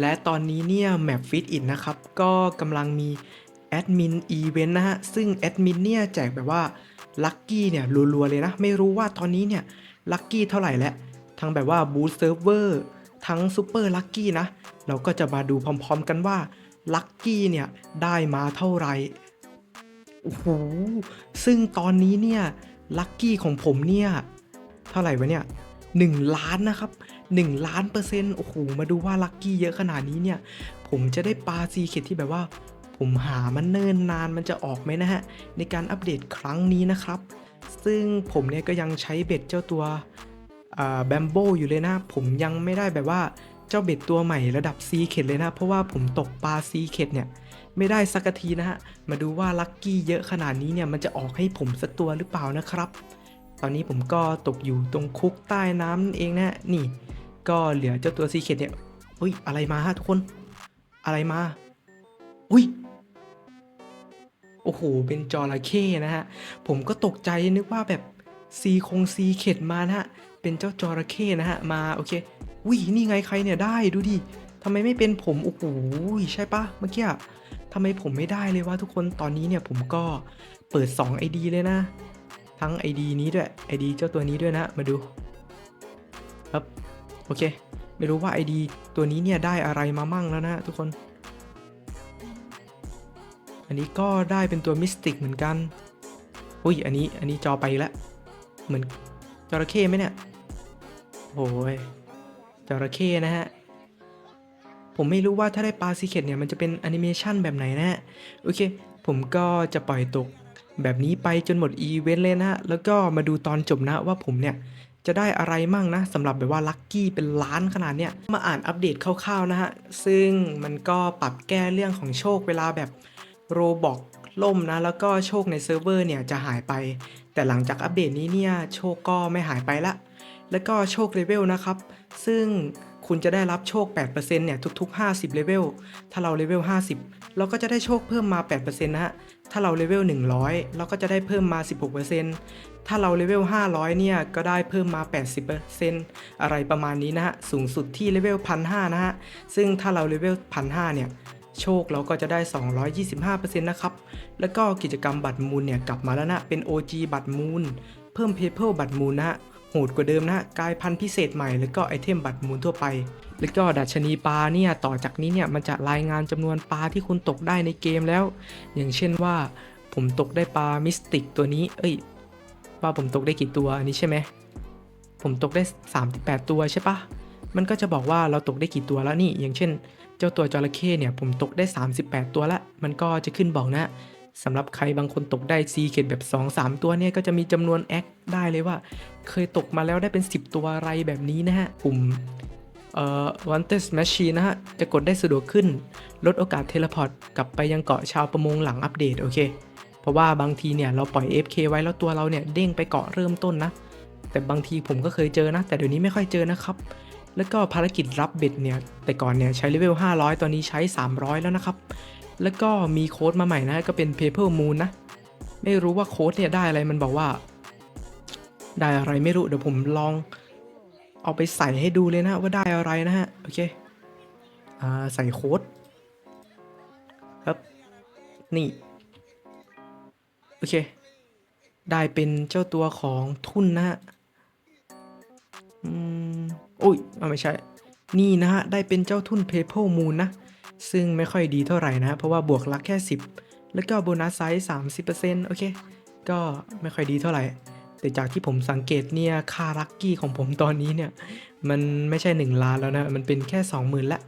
และตอนนี้เนี่ยแมปฟิตอินนะครับ ก็กำลังมีแอดมินอีเวนต์นะฮะ ซึ่งแอดมินเนี่ยแจกแบบว่าลัคกี้เนี่ยรัวๆเลยนะ ไม่รู้ว่าตอนนี้เนี่ยลัคกี้เท่าไหร่แล้ว ทั้งแบบว่าบูสเซิร์ฟเวอร์ทั้งซูเปอร์ลัคกี้นะ เราก็จะมาดูพร้อมๆกันว่าลัคกี้เนี่ยได้มาเท่าไหร่โอ้โหซึ่งตอนนี้เนี่ยลัคกี้ของผมเนี่ย เท่าไหร่วะเนี่ย 1 ล้านนะครับ 1 ล้านเปอร์เซ็นต์โอ้โหมาดูว่าลัคกี้เยอะขนาดนี้เนี่ย ผมจะได้ปลาซีเคทที่แบบว่า ผมหามันเนิ่นนานมันจะออกไหมนะฮะ ในการอัปเดตครั้งนี้นะครับ ซึ่งผมเนี่ยก็ยังใช้เบ็ดเจ้าตัวแบมโบอยู่เลยนะ ผมยังไม่ได้แบบว่าเจ้าเบ็ดตัวใหม่ระดับซีเคทเลยนะ เพราะว่าผมตกปลาซีเคทเนี่ยไม่ได้สักทีนะฮะ มาดูว่าลัคกี้เยอะขนาดนี้เนี่ยมันจะออกให้ผมสักตัวหรือเปล่านะครับ ตอนนี้ผมก็ตกอยู่ตรงคุกใต้น้ำนั่นเองนะนี่ ก็เหลือเจ้าตัวซีเคทเนี่ยอุ้ยอะไรมาฮะทุกคน อะไรมา อุ้ยโอ้โห เป็นจระเข้นะฮะ ผมก็ตกใจนึกว่าแบบซีคงซีเข็ดมานะฮะ เป็นเจ้าจระเข้นะฮะ มาโอเคอุ้ยนี่ไงใครเนี่ยได้ดูดิทำไมไม่เป็นผมโอ้โหใช่ปะเมื่อกี้ทำไมผมไม่ได้เลยวะทุกคนตอนนี้เนี่ยผมก็เปิด 2 ID เลยนะ ทั้ง ID นี้ด้วย ID เจ้าตัวนี้ด้วยนะ มาดูครับโอเค ไม่รู้ว่า ID ตัวนี้เนี่ยได้อะไรมามั่งแล้วนะทุกคน อันนี้ก็ได้เป็นตัวมิสติกเหมือนกัน อุ้ย อันนี้ อันนี้จอไปแล้ว เหมือนจระเข้ไหมเนี่ย โอ้ยจระเข้นะฮะ ผมไม่รู้ว่าถ้าได้ปลาซีเคทเนี่ย มันจะเป็นแอนิเมชันแบบไหนนะฮะ โอเค ผมก็จะปล่อยตก แบบนี้ไปจนหมดอีเวนต์เลยนะแล้วก็มาดูตอนจบนะว่าผมเนี่ยจะได้อะไรมั่งนะสำหรับแบบว่าลัคกี้เป็นล้านขนาดเนี้ยมาอ่านอัปเดตคร่าวๆนะฮะ ซึ่งมันก็ปรับแก้เรื่องของโชคเวลาแบบโรบอกล่มนะ แล้วก็โชคในเซิร์ฟเวอร์เนี่ยจะหายไป แต่หลังจากอัปเดตนี้เนี่ยโชคก็ไม่หายไปละ แล้วก็โชคเลเวลนะครับ ซึ่ง คุณจะได้รับโชค 8%เนี่ยทุกๆ 50เลเวล ถ้าเราเลเวล 50 เราก็จะได้โชคเพิ่มมา 8%นะฮะ ถ้าเราเลเวล 100 เราก็จะได้เพิ่มมา 16%ถ้าเราเลเวล 500 เนี่ย ก็ได้เพิ่มมา 80%อะไรประมาณนี้นะฮะ สูงสุดที่เลเวล 1,500 นะฮะ ซึ่งถ้าเราเลเวล 1,500 เนี่ยโชคเราก็จะได้ 225%นะครับ แล้วก็กิจกรรมบัตรมูลเนี่ยกลับมาแล้วนะ เป็น OG บัตรมูล เพิ่ม People บัตรมูลนะฮะ โหดกว่าเดิมนะกลายพันธุ์พิเศษใหม่แล้วก็ไอเทมบัตรมูลทั่วไป แล้วก็ดัชนีปลาเนี่ยต่อจากนี้เนี่ยมันจะรายงานจำนวนปลาที่คุณตกได้ในเกมแล้ว อย่างเช่นว่า ผมตกได้ปลามิสติกตัวนี้ เอ้ยว่าผมตกได้กี่ตัวอันนี้ใช่ไหมผมตกได้ 38 ตัวใช่ปะมันก็จะบอกว่าเราตกได้กี่ตัวแล้วนี่ อย่างเช่น เจ้าตัวจระเข้เนี่ยผมตกได้ 38 ตัวละ มันก็จะขึ้นบอกนะ สำหรับใครบางคนตกได้ซีเกตแบบ 2-3 ตัวเนี่ยก็จะมีจำนวนแอคได้เลยว่า เคยตกมาแล้วได้เป็น 10 ตัวอะไรแบบนี้นะฮะปุ่มเอ่อ wanted machine นะฮะ จะกดได้สะดวกขึ้น ลดโอกาสเทเลพอร์ตกลับไปยังเกาะชาวประมงหลังอัปเดตโอเค เพราะว่าบางทีเนี่ยเราปล่อย FK ไว้แล้วตัวเราเนี่ยเด้งไปเกาะเริ่มต้นนะ แต่บางทีผมก็เคยเจอนะ แต่เดี๋ยวนี้ไม่ค่อยเจอนะครับ แล้วก็ภารกิจรับเบ็ดเนี่ย แต่ก่อนเนี่ยใช้เลเวล500 ตอนนี้ใช้ 300 แล้วนะครับ แล้วก็มีโค้ดมาใหม่นะก็เป็น Paper Moon นะ ไม่รู้ว่าโค้ดเนี่ยได้อะไรมันบอกว่า ได้อะไรไม่รู้เดี๋ยวผมลอง เอาไปใส่ให้ดูเลยนะว่าได้อะไรนะฮะ โอเคอ่าใส่โค้ดครับ นี่ โอเค ได้เป็นเจ้าตัวของทุนนะฮะอืมโอ้ยเอาไม่ใช่ นี่นะฮะ ได้เป็นเจ้าทุน Paper Moon นะ ซึ่งไม่ค่อยดีเท่าไหร่นะ เพราะว่าบวกลักแค่ 10 แล้วก็โบนัสไซส์30%โอเค ก็ไม่ค่อยดีเท่าไหร่ แต่จากที่ผมสังเกตเนี่ยค่าลัคกี้ของผมตอนนี้เนี่ย มันไม่ใช่ 1 ล้านแล้วนะ มันเป็นแค่ 20,000ละ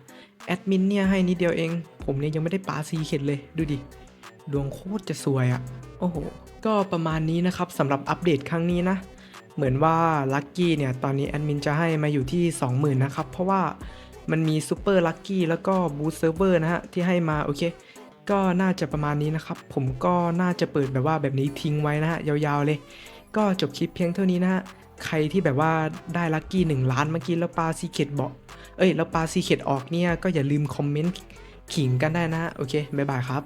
แอดมินเนี่ยให้นิดเดียวเอง ผมเนี่ยยังไม่ได้ปาซีเข็ดเลยดูดิ ดวงโคตรจะสวยอะ่ะ โอ้โห ก็ประมาณนี้นะครับสำหรับอัปเดตครั้งนี้นะ เหมือนว่าลัคกี้เนี่ยตอนนี้แอดมินจะให้มาอยู่ที่ 20,000นะครับ เพราะว่า มันมีซูเปอร์ลัคกี้แล้วก็บูสเซิร์ฟเวอร์นะฮะ ที่ให้มาโอเค ก็น่าจะประมาณนี้นะครับ ผมก็น่าจะเปิดแบบว่าแบบนี้ทิ้งไว้นะฮะ ยาวๆเลย ก็จบคลิปเพียงเท่านี้นะฮะ ใครที่แบบว่าได้ลัคกี้1ล้านเมื่อกี้แล้วปลาซีเคดบอกเอ้ยแล้วปลาซีเคดออกเนี่ยก็อย่าลืมคอมเมนต์ขิงกันได้นะฮะโอเคบ๊ายบายครับ